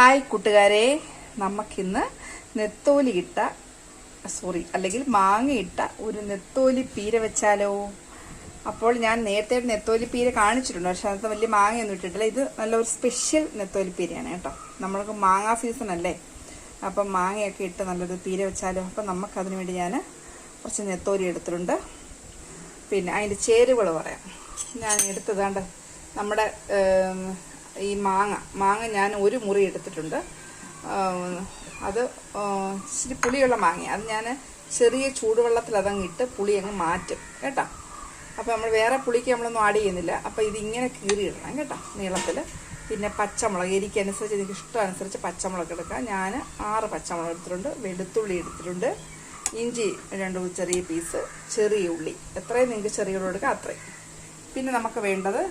Hi കൂട്ടുകാരെ. നമുക്കിന്ന് നെത്തോലി ഇട്ട സോറി അല്ലെങ്കിൽ മാങ്ങ ഇട്ട ഒരു നെത്തോലി പീര വെച്ചാലോ? അപ്പോൾ ഞാൻ നേരത്തെ ഒരു നെത്തോലി പീര കാണിച്ചിട്ടുണ്ട് പക്ഷെ അത് വലിയ മാങ്ങയൊന്നും ഇട്ടിട്ടില്ല. ഇത് നല്ലൊരു സ്പെഷ്യൽ നെത്തോലി പീരയാണ് കേട്ടോ. നമ്മൾക്ക് മാങ്ങ സീസൺ അല്ലേ? അപ്പം മാങ്ങയൊക്കെ ഇട്ട് നല്ലൊരു പീര വെച്ചാലോ? അപ്പം നമുക്കതിന് വേണ്ടി ഞാൻ കുറച്ച് നെത്തോലി എടുത്തിട്ടുണ്ട്. പിന്നെ അതിന്റെ ചേരുവകൾ പറയാം. ഞാൻ എടുത്തതാണ്ട് നമ്മുടെ ഈ മാങ്ങ മാങ്ങ ഞാൻ ഒരു മുറി എടുത്തിട്ടുണ്ട്. അത് ഇച്ചിരി പുളിയുള്ള മാങ്ങ അത് ഞാൻ ചെറിയ ചൂടുവെള്ളത്തിൽ അതങ്ങ് ഇട്ട് പുളി അങ്ങ് മാറ്റും കേട്ടോ? അപ്പോൾ നമ്മൾ വേറെ പുളിക്ക് നമ്മളൊന്നും ആഡ് ചെയ്യുന്നില്ല. അപ്പോൾ ഇതിങ്ങനെ കീറിയിടണം കേട്ടോ നീളത്തിൽ. പിന്നെ പച്ചമുളക് എനിക്കനുസരിച്ച് എനിക്ക് ഇഷ്ടമനുസരിച്ച് പച്ചമുളക് എടുക്കാം. ഞാൻ ആറ് പച്ചമുളക് എടുത്തിട്ടുണ്ട് വെളുത്തുള്ളി എടുത്തിട്ടുണ്ട് ഇഞ്ചി രണ്ട് ചെറിയ പീസ് ചെറിയ ഉള്ളി. എത്രയും നിങ്ങൾക്ക് ചെറിയ ഉള്ളി എടുക്കാം അത്രയും. പിന്നെ നമുക്ക് വേണ്ടത്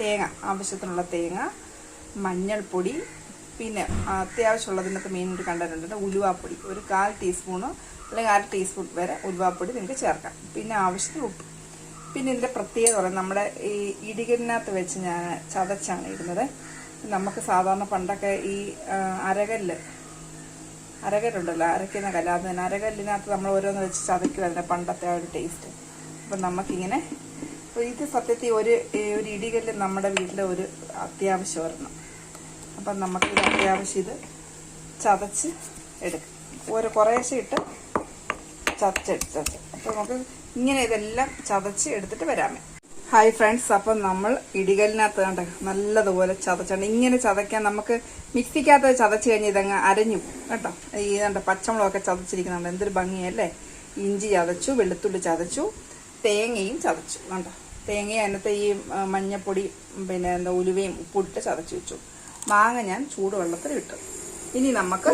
തേങ്ങ ആവശ്യത്തിനുള്ള തേങ്ങ മഞ്ഞൾപ്പൊടി പിന്നെ അത്യാവശ്യമുള്ളതിനൊക്കെ മെയിനായിട്ട് കണ്ടിട്ടുണ്ട് ഉലുവാപ്പൊടി. ഒരു കാൽ ടീസ്പൂണ് അല്ലെങ്കിൽ അര ടീസ്പൂൺ വരെ ഉലുവാപ്പൊടി നിങ്ങൾക്ക് ചേർക്കാം. പിന്നെ ആവശ്യത്തിന് ഉപ്പ്. പിന്നെ ഇതിന്റെ പ്രത്യേകത പറയുന്നത് നമ്മുടെ ഈ ഇടികലിനകത്ത് വെച്ച് ഞാൻ ചതച്ചാണ് ഇടുന്നത്. നമുക്ക് സാധാരണ പണ്ടൊക്കെ ഈ അരകല്ല് അരകല്ലുണ്ടല്ലോ അരക്കുന്ന കല്ല്. അത് തന്നെ അരകല്ലിനകത്ത് നമ്മൾ ഓരോന്ന് വെച്ച് ചതയ്ക്കുമായിരുന്നു പണ്ടത്തെ ആ ഒരു ടേസ്റ്റ് അപ്പം നമുക്കിങ്ങനെ അപ്പോൾ ഇത് സത്യത്തിൽ ഒരു ഒരു ഇടികല്ല് നമ്മുടെ വീട്ടിലെ ഒരു അത്യാവശ്യം ഒരെണ്ണം അപ്പം നമുക്കിത് അത്യാവശ്യം ഇത് ചതച്ച് എടുക്കും. ഒരു കുറേശ്ശെ ഇട്ട് ചതച്ചെടുത്തത് അപ്പോൾ നമുക്ക് ഇങ്ങനെ ഇതെല്ലാം ചതച്ച് എടുത്തിട്ട് വരാമേ ഹായ് ഫ്രണ്ട്സ് അപ്പം നമ്മൾ ഇടികലിനകത്ത് കണ്ട നല്ലതുപോലെ ചതച്ചാണ് ഇങ്ങനെ ചതയ്ക്കാൻ നമുക്ക് മിക്സിക്കകത്ത് ചതച്ച് കഴിഞ്ഞ് ഇതങ്ങ് അരഞ്ഞു. കേട്ടോ ഈ കണ്ട പച്ചമുളകൊക്കെ ചതച്ചിരിക്കുന്നുണ്ട്. എന്തൊരു ഭംഗിയല്ലേ? ഇഞ്ചി ചതച്ചു വെളുത്തുള്ളി ചതച്ചു തേങ്ങയും ചതച്ചു. കണ്ടോ? തേങ്ങയും അതിനകത്ത് ഈ മഞ്ഞപ്പൊടി പിന്നെ എന്താ ഉലുവയും ഉപ്പിട്ട് ചതച്ച് വെച്ചു. മാങ്ങ ഞാൻ ചൂടുവെള്ളത്തിൽ ഇട്ടു. ഇനി നമുക്ക്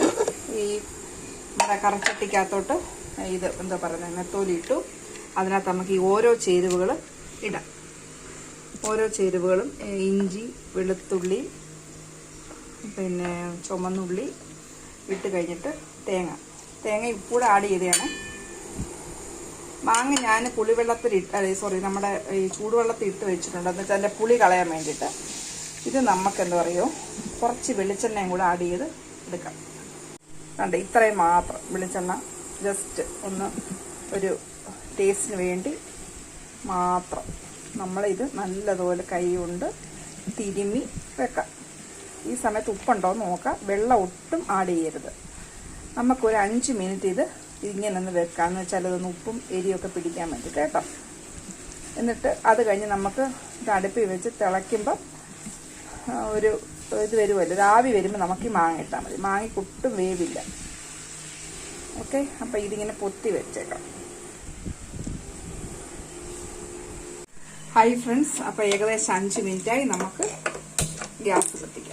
ഈ കറച്ചട്ടിക്കകത്തോട്ട് ഇത് എന്താ പറയുന്നത് നെത്തോലി ഇട്ടു. അതിനകത്ത് നമുക്ക് ഈ ഓരോ ചേരുവകൾ ഇടാം. ഓരോ ചേരുവകളും ഇഞ്ചി വെളുത്തുള്ളി പിന്നെ ചുമന്നുള്ളി ഇട്ട് കഴിഞ്ഞിട്ട് തേങ്ങ. തേങ്ങ ഇപ്പൂടെ ആഡ് ചെയ്തതാണ്. മാങ്ങ ഞാൻ പുളിവെള്ളത്തിൽ ഇട്ട് സോറി നമ്മുടെ ഈ ചൂടുവെള്ളത്തിൽ ഇട്ട് വെച്ചിട്ടുണ്ട്. എന്ന് വെച്ചാൽ അതിന്റെ പുളി കളയാൻ വേണ്ടിയിട്ട്. ഇത് നമുക്ക് എന്താ പറയുമോ കുറച്ച് വെളിച്ചെണ്ണയും കൂടെ ആഡ് ചെയ്ത് എടുക്കാം. കണ്ട് ഇത്രയും മാത്രം വെളിച്ചെണ്ണ. ജസ്റ്റ് ഒന്ന് ഒരു ടേസ്റ്റിന് വേണ്ടി മാത്രം നമ്മളിത് നല്ലതുപോലെ കൈ കൊണ്ട് തിരുമ്മി വെക്കാം. ഈ സമയത്ത് ഉപ്പുണ്ടോ എന്ന് നോക്കാം. വെള്ളം ഒട്ടും ആഡ് ചെയ്യരുത്. നമുക്കൊരു അഞ്ച് മിനിറ്റ് ഇത് ഇങ്ങനെ ഒന്ന് വെക്കാം എന്ന് വെച്ചാൽ അതൊന്ന് ഉപ്പും എരിയൊക്കെ പിടിക്കാൻ വേണ്ടി കേട്ടോ. എന്നിട്ട് അത് കഴിഞ്ഞ് നമുക്ക് തടുപ്പി വെച്ച് തിളയ്ക്കുമ്പം ഒരു ഇത് വരുമല്ലോ. ഒരു ആവി വരുമ്പോൾ നമുക്ക് ഈ മാങ്ങ ഇട്ടാൽ മതി. മാങ്ങി കൊട്ടും വേവില്ല. ഓക്കെ? അപ്പം ഇതിങ്ങനെ പൊത്തി വെച്ചേക്കാം. ഹായ് ഫ്രണ്ട്സ് അപ്പോൾ ഏകദേശം അഞ്ച് മിനിറ്റായി നമുക്ക് ഗ്യാസ് കത്തിക്കാം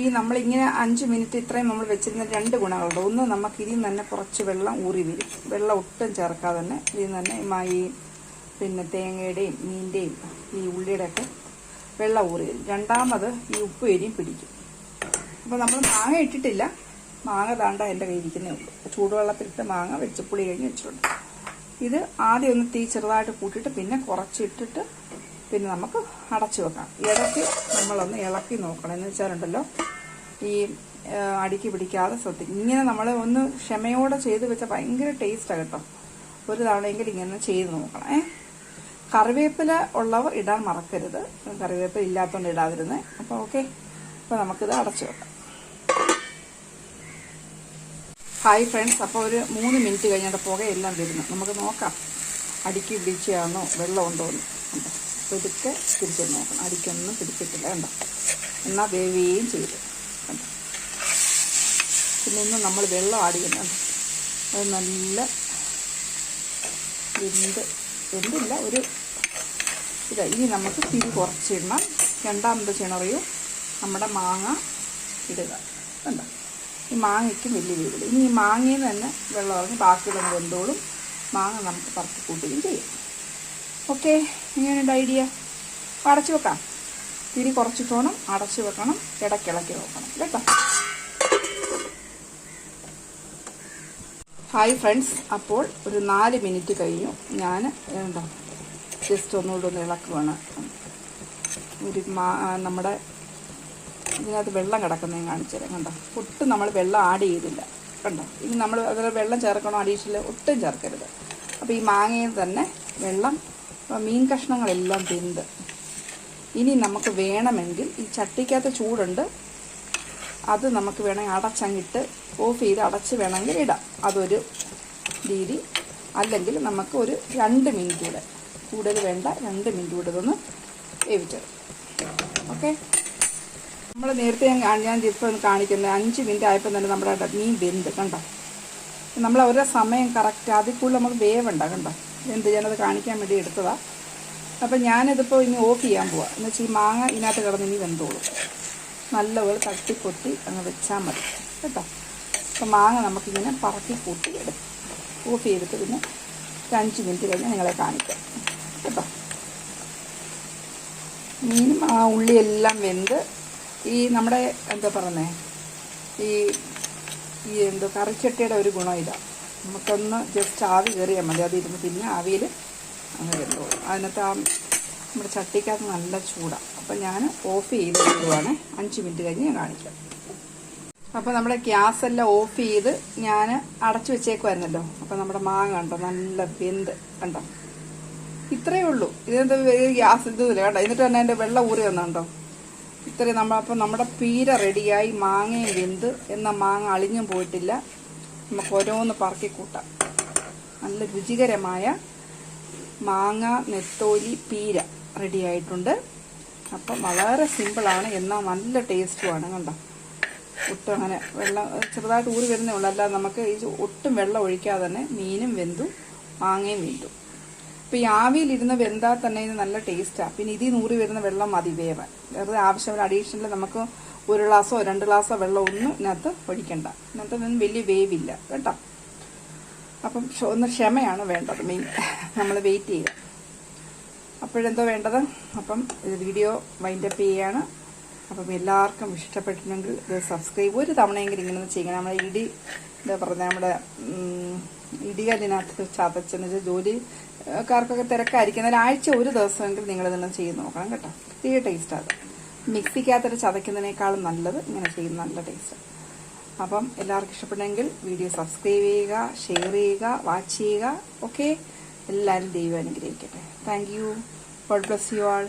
ഈ നമ്മളിങ്ങനെ അഞ്ച് മിനിറ്റ് ഇത്രയും നമ്മൾ വെച്ചിരുന്ന രണ്ട് ഗുണങ്ങളുണ്ട്. ഒന്ന് നമുക്ക് ഇതിൽ നിന്ന് തന്നെ കുറച്ച് വെള്ളം ഊറി വരും. വെള്ളം ഒട്ടും ചേർക്കാതെ തന്നെ ഇതിൽ നിന്ന് തന്നെ ഈ പിന്നെ തേങ്ങയുടെയും മീന്റെയും ഈ ഉള്ളിയുടെ ഒക്കെ വെള്ളം ഊറി വരും. രണ്ടാമത് ഈ ഉപ്പ് എരിയും പിടിക്കും. അപ്പോൾ നമ്മൾ മാങ്ങ ഇട്ടിട്ടില്ല. മാങ്ങ താണ്ട എന്റെ കയ്യിരിക്കുന്നേ ഉള്ളൂ. ചൂടുവെള്ളത്തിലിട്ട് മാങ്ങ വെച്ചപ്പുളി കഴിഞ്ഞ് വെച്ചിട്ടുണ്ട്. ഇത് ആദ്യം ഒന്ന് തീ ചെറുതായിട്ട് കൂട്ടിയിട്ട് പിന്നെ കുറച്ചിട്ടിട്ട് പിന്നെ നമുക്ക് അടച്ചു വെക്കാം. ഇടയ്ക്ക് നമ്മളൊന്ന് ഇളക്കി നോക്കണം. എന്ന് വെച്ചാലുണ്ടല്ലോ ഈ അടുക്കി പിടിക്കാതെ ശ്രദ്ധിക്കും ഇങ്ങനെ നമ്മൾ ഒന്ന് ക്ഷമയോടെ ചെയ്ത് വെച്ചാൽ ഭയങ്കര ടേസ്റ്റാണ് കേട്ടോ. ഒരു തവണയെങ്കിലും ഇങ്ങനെ ചെയ്ത് നോക്കണം ഏ. കറിവേപ്പില ഉള്ളവർ ഇടാൻ മറക്കരുത്. കറിവേപ്പില ഇല്ലാത്തതുകൊണ്ട് ഇടാതിരുന്നേ. അപ്പോൾ ഓക്കെ. അപ്പോൾ നമുക്കിത് അടച്ചു വെക്കാം. ഹായ് ഫ്രണ്ട്സ് അപ്പോൾ ഒരു മൂന്ന് മിനിറ്റ് കഴിഞ്ഞിട്ട് പുകയെല്ലാം വരുന്നു. നമുക്ക് നോക്കാം. അടുക്കി പിടിച്ചാണോ വെള്ളമുണ്ടോ എന്ന്. കണ്ടോ ഇതൊക്കെ തിരിച്ചു നോക്കണം. അടിക്കൊന്നും പിടിച്ചിട്ടില്ല. കണ്ടോ? എന്നാൽ വേവുകയും ചെയ്തു. പിന്നെ ഇന്ന് നമ്മൾ വെള്ളം ആഡ് ചെയ്യുന്നുണ്ട് അത് നല്ല വെന്ത് വെന്തില്ല ഒരു ഇത് ഇനി നമുക്ക് തിരി കുറച്ചിടണം. രണ്ടാമത് ചിണറിയും നമ്മുടെ മാങ്ങ ഇടുക. കണ്ടോ? ഈ മാങ്ങയ്ക്കും വലിയ വീടില്ല ഇനി ഈ മാങ്ങയിൽ നിന്ന് തന്നെ വെള്ളം ഇറങ്ങി ബാക്കിയുള്ള വെന്തോളും. മാങ്ങ നമുക്ക് പറത്തി കൂട്ടുകയും ചെയ്യും. ഓക്കെ ഇങ്ങനെയുണ്ട് ഐഡിയ അടച്ചു വെക്കാം. തിരി കുറച്ചിട്ടോണം അടച്ചു വെക്കണം. ഇടയ്ക്കിളക്കി നോക്കണം കേട്ടോ? ഹായ് ഫ്രണ്ട്സ് അപ്പോൾ ഒരു നാല് മിനിറ്റ് കഴിഞ്ഞു. ഞാൻ എന്താ ജസ്റ്റ് ഒന്നുകൂടെ ഒന്ന് ഇളക്കുവാണ്. ഒരു നമ്മുടെ ഇതിനകത്ത് വെള്ളം കിടക്കുന്നത് കാണിച്ചു കണ്ടോ? ഒട്ടും നമ്മൾ വെള്ളം ആഡ് ചെയ്തില്ല. കണ്ടോ? ഇനി നമ്മൾ അതിൽ വെള്ളം ചേർക്കണോ അഡീഷണൽ ഒട്ടും ചേർക്കരുത്. അപ്പോൾ ഈ മാങ്ങയിൽ തന്നെ വെള്ളം അപ്പോൾ മീൻ കഷ്ണങ്ങളെല്ലാം വെന്ത് ഇനി നമുക്ക് വേണമെങ്കിൽ ഈ ചട്ടിക്കകത്ത് ചൂടുണ്ട്. അത് നമുക്ക് വേണമെങ്കിൽ അടച്ചങ്ങിട്ട് ഓഫ് ചെയ്ത് അടച്ച് വേണമെങ്കിൽ ഇടാം. അതൊരു രീതി. അല്ലെങ്കിൽ നമുക്ക് ഒരു രണ്ട് മിനിറ്റ് കൂടെ. കൂടുതൽ വേണ്ട രണ്ട് മിനിറ്റ് കൂടെ ഇതൊന്ന് വേവിച്ചത്. ഓക്കെ? നമ്മൾ നേരത്തെ ഞാൻ ഞാൻ ഇപ്പോൾ കാണിക്കുന്നത് അഞ്ച് മിനിറ്റ് ആയപ്പോൾ തന്നെ നമ്മുടെ മീൻ വെന്ത് കണ്ടോ? നമ്മൾ അവരുടെ സമയം കറക്റ്റ് അതിൽ കൂടുതൽ നമുക്ക് വേവണ്ട കണ്ടോ? എന്ത് ഞാനത് കാണിക്കാൻ വേണ്ടി എടുത്തതാണ് അപ്പം ഞാനിതിപ്പോൾ ഇനി ഓഫ് ചെയ്യാൻ പോവാം. എന്ന് വെച്ചാൽ ഈ മാങ്ങ ഇതിനകത്ത് കിടന്ന് ഇനി വെന്തോളും. നല്ലപോലെ തട്ടിപ്പൊത്തി അങ്ങ് വെച്ചാൽ മതി. കേട്ടോ? അപ്പം മാങ്ങ നമുക്കിങ്ങനെ പറക്കി കൂട്ടി എടുക്കും. ഓഫ് ചെയ്തിട്ട് പിന്നെ ഒരു അഞ്ച് മിനിറ്റ് കഴിഞ്ഞ് നിങ്ങളെ കാണിക്കാം. കേട്ടോ? മീനും ആ ഉള്ളിയെല്ലാം വെന്ത് ഈ നമ്മുടെ എന്താ പറയുന്നത് ഈ ഈ എന്തോ കറിച്ചട്ടിയുടെ ഒരു ഗുണം ഇതാ. നമുക്കൊന്ന് ജസ്റ്റ് ആവി കയറിയാൽ മതി. അതിരുന്ന് പിന്നെ ആവിയിൽ അങ്ങ് കയറുള്ളൂ അതിനകത്ത് ആ നമ്മുടെ ചട്ടിക്കകത്ത് നല്ല ചൂടാണ് അപ്പം ഞാൻ ഓഫ് ചെയ്ത് കൊടുക്കുവാണ് അഞ്ച് മിനിറ്റ് കഴിഞ്ഞ് ഞാൻ കാണിക്കാം. അപ്പോൾ നമ്മുടെ ഗ്യാസ് എല്ലാം ഓഫ് ചെയ്ത് ഞാൻ അടച്ചു വെച്ചേക്കുമായിരുന്നല്ലോ അപ്പോൾ നമ്മുടെ മാങ്ങ കണ്ടോ? നല്ല വെന്ത് കണ്ടോ? ഇത്രയേ ഉള്ളൂ. വലിയ ഗ്യാസ് ഇല്ല? കണ്ടോ? എന്നിട്ട് തന്നെ അതിന്റെ വെള്ളം ഊറി വന്നുണ്ടോ ഇത്രയും നമ്മൾ അപ്പം നമ്മുടെ പീര റെഡിയായി മാങ്ങയും വെന്ത്. എന്ന മാങ്ങ അളിഞ്ഞും പോയിട്ടില്ല. നമുക്ക് ഓരോന്ന് പറക്കി കൂട്ടാം. നല്ല രുചികരമായ മാങ്ങ നെത്തോലി പീര റെഡി ആയിട്ടുണ്ട്. അപ്പം വളരെ സിമ്പിളാണ് എന്നാൽ നല്ല ടേസ്റ്റുമാണ് കണ്ടോ? ഒട്ടും അങ്ങനെ വെള്ളം ചെറുതായിട്ട് ഊറി വരുന്നേ ഉള്ളൂ. അല്ലാതെ നമുക്ക് ഈ ഒട്ടും വെള്ളം ഒഴിക്കാതെ തന്നെ മീനും വെന്തു മാങ്ങയും വെന്തു. ഇപ്പം ഈ ആവിയിലിരുന്ന് വെന്താൽ തന്നെ ഇത് നല്ല ടേസ്റ്റാണ് പിന്നെ ഇതിൽ നൂറി വരുന്ന വെള്ളം മതി വേവാൻ വെറുതെ ആവശ്യമുള്ള അഡീഷണൽ നമുക്ക് ഒരു ഗ്ലാസ്സോ രണ്ട് ഗ്ലാസ്സോ വെള്ളം ഒന്നും ഇതിനകത്ത് ഒഴിക്കണ്ട. ഇതിനകത്ത് നിന്ന് വലിയ വേവില്ല കേട്ടോ. അപ്പം ഒന്ന് ക്ഷമയാണ് വേണ്ടത് മെയിൻ നമ്മൾ വെയിറ്റ് ചെയ്യുക. അപ്പോഴെന്തോ വേണ്ടത്? അപ്പം വീഡിയോ വൈൻഡപ്പ് ചെയ്യുകയാണ് അപ്പം എല്ലാവർക്കും ഇഷ്ടപ്പെട്ടിട്ടുണ്ടെങ്കിൽ ഇത് സബ്സ്ക്രൈബ് ഒരു തവണയെങ്കിലും ഇങ്ങനെ ചെയ്യണം. നമ്മുടെ ഇടി എന്താ പറഞ്ഞാൽ നമ്മുടെ ഇടികല്ലിനകത്ത് ചതച്ചെന്ന് വെച്ചാൽ ജോലിക്കാർക്കൊക്കെ തിരക്കായിരിക്കും. എന്നാൽ ആഴ്ച ഒരു ദിവസമെങ്കിലും നിങ്ങളിതൊന്ന് ചെയ്ത് നോക്കണം കേട്ടോ. തീരെ ടേസ്റ്റ് അത് മിക്സിക്കകത്തിട്ട് ചതയ്ക്കുന്നതിനേക്കാളും നല്ലത് ഇങ്ങനെ ചെയ്യുന്ന നല്ല ടേസ്റ്റ് അപ്പം എല്ലാവർക്കും ഇഷ്ടപ്പെട്ടെങ്കിൽ വീഡിയോ സബ്സ്ക്രൈബ് ചെയ്യുക ഷെയർ ചെയ്യുക വാച്ച് ചെയ്യുക. ഓക്കെ എല്ലാവരും ദൈവം അനുഗ്രഹിക്കട്ടെ. Thank you God bless you all